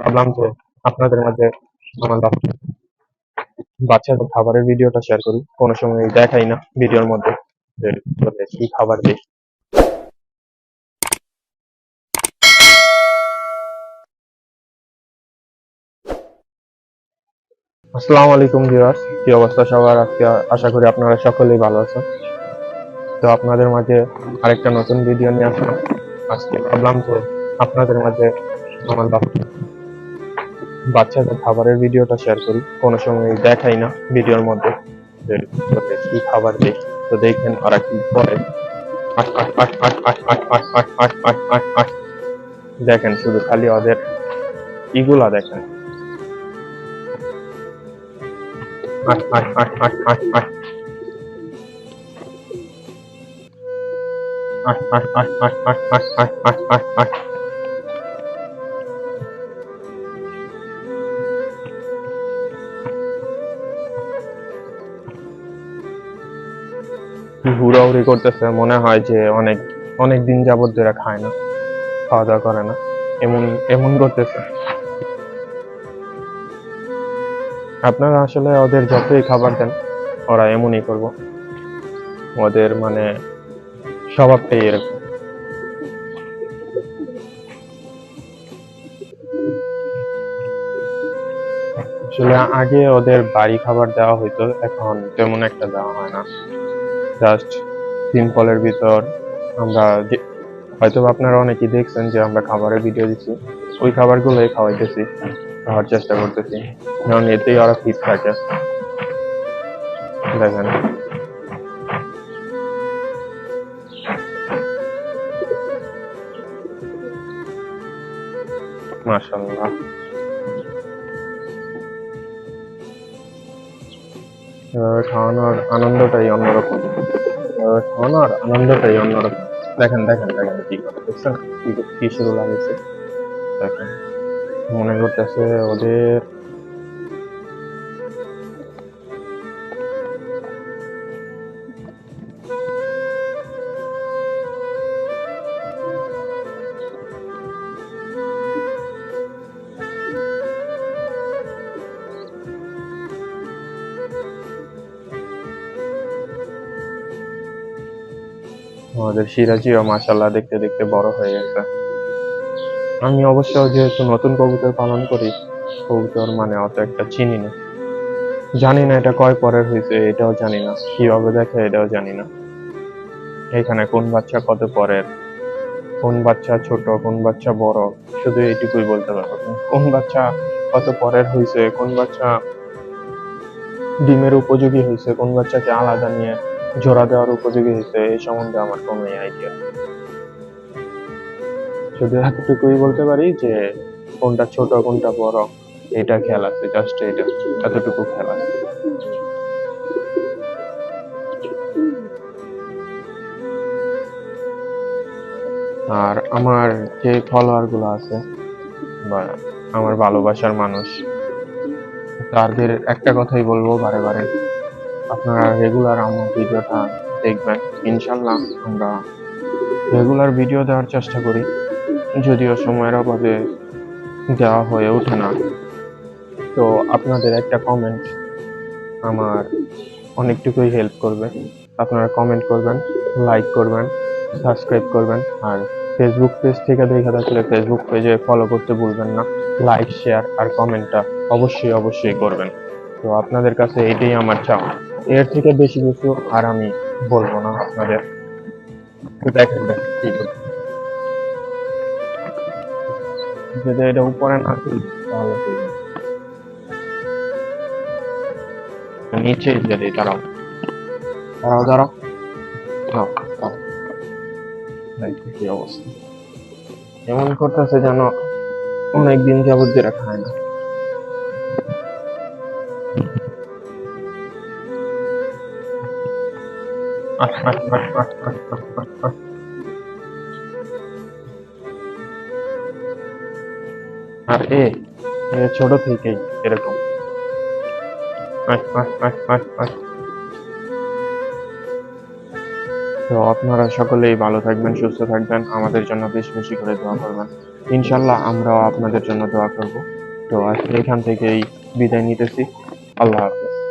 ভাবলাম যে আপনাদের মাঝে আমার বাচ্চাদের খাবারের ভিডিওটা শেয়ার করি। কোনো সময় দেখাই না ভিডিওর মধ্যে কি খাবার দিই। আসসালামু আলাইকুম ভিউয়ার্স কি অবস্থা সবার? আজকে আশা করি আপনারা সকলেই ভালো আছেন। তো আপনাদের মাঝে আরেকটা নতুন ভিডিও নিয়ে আসলাম। আজকে ভাবলাম যে আপনাদের মাঝে আমার বাচ্চা বাচ্চাদের খাবারের ভিডিওটা শেয়ার করি কোনো সময় দেখাই না ভিডিওর মধ্যে কি খাবার দিই তো দেখেন ওরা কি করে দেখেন শুধু খালি ওদের ইগুলা দেখেন আট আট আট আট আট আট আট আট আট আট আট হুড়াহুড়ি করতেছে, মনে হয় যে অনেক অনেক দিন যাবত ধরে খায় না, খাওয়া দাওয়া করে না, এমন এমন করতেছে। আপনারা আসলে ওদের যতই খাবার দেন, ওরা এমনই করব। ওদের মানে স্বভাবটাই এরকম। আসলে আগে ওদের বাড়ি খাবার দেওয়া হইতো, এখন তেমন একটা দেওয়া হয় না। জাস্ট সিম্পলের ভিতর আমরা যে হয়তো আপনারা অনেকেই দেখছেন যে আমরা খাবারের ভিডিও দিচ্ছি। ওই খাবারগুলোই খাওয়াইতেছি, খাওয়ার চেষ্টা করতেছি। কারণ এতেই ওরা ফিট থাকে। দেখেন। মাশাল্লাহ খাওয়ানোর আনন্দটাই অন্যরকম। খাওয়ানোর আনন্দটাই অন্যরকম। দেখেন দেখেন দেখেন কি করে। দেখছেন কি শুরু লাগেছে দেখেন। মনে করতেছে ওদের আমাদের সিরাজিও মাশাল্লাহ দেখতে দেখতে বড় হয়ে গেছে। আমি অবশ্য যেহেতু নতুন কবুতর পালন করি, কবুতর মানে অত একটা চিনি না। জানি না এটা কয় পরের হয়েছে, এটাও জানি না। কীভাবে দেখে এটাও জানি না। এখানে কোন বাচ্চা কত পরের? কোন বাচ্চা ছোট, কোন বাচ্চা বড়? শুধু এইটুকুই বলতে পারব। কোন বাচ্চা কত পরের হয়েছে, কোন বাচ্চা ডিমের উপযোগী হয়েছে, কোন বাচ্চাকে আলাদা নিয়ে জোড়া দেওয়ার উপযোগী হয়েছে, এই সম্বন্ধে আমার কোনো আইডিয়া শুধু এতটুকুই বলতে পারি যে, কোনটা ছোট, কোনটা বড়, এটা খেয়াল আছে জাস্ট এটা, এতটুকু খেয়াল আছে। আর আমার যে ফলোয়ারগুলো আছে, বা আমার ভালোবাসার মানুষ, তাদের একটা কথাই বলব বারে বারে। আপনারা রেগুলার আমার ভিডিওটা দেখবেন, ইনশাল্লাহ আমরা রেগুলার ভিডিও দেওয়ার চেষ্টা করি। যদিও সময়ের অভাবে দেওয়া হয়ে ওঠে না। তো আপনাদের একটা কমেন্ট আমার অনেকটুকুই হেল্প করবে। আপনারা কমেন্ট করবেন লাইক করবেন সাবস্ক্রাইব করবেন, আর ফেসবুক পেজ থেকে দেখে থাকলে ফেসবুক পেজে ফলো করতে ভুলবেন না। লাইক শেয়ার আর কমেন্টটা অবশ্যই অবশ্যই করবেন। তো আপনাদের কাছে এটাই আমার চাওয়া। এর থেকে বেশি কিছু আর আমি বলব না আপনাদের। দেখেন। যদি এটা উপরে না তাহলে নিচে যদি দাঁড়াও। দাঁড়াও দাঁড়াও। কি অবস্থা? এমন করতেছে যেন অনেকদিন যাবত ধরে খায় না। আর এ ছোট থেকেই এরকম। তো আপনারা সকলেই ভালো থাকবেন, সুস্থ থাকবেন। আমাদের জন্য বেশ বেশি করে দোয়া করবেন। ইনশাল্লাহ আমরাও আপনাদের জন্য দোয়া করব। তো আজকে এখান থেকেই বিদায় নিতেছি। আল্লাহ হাফেজ।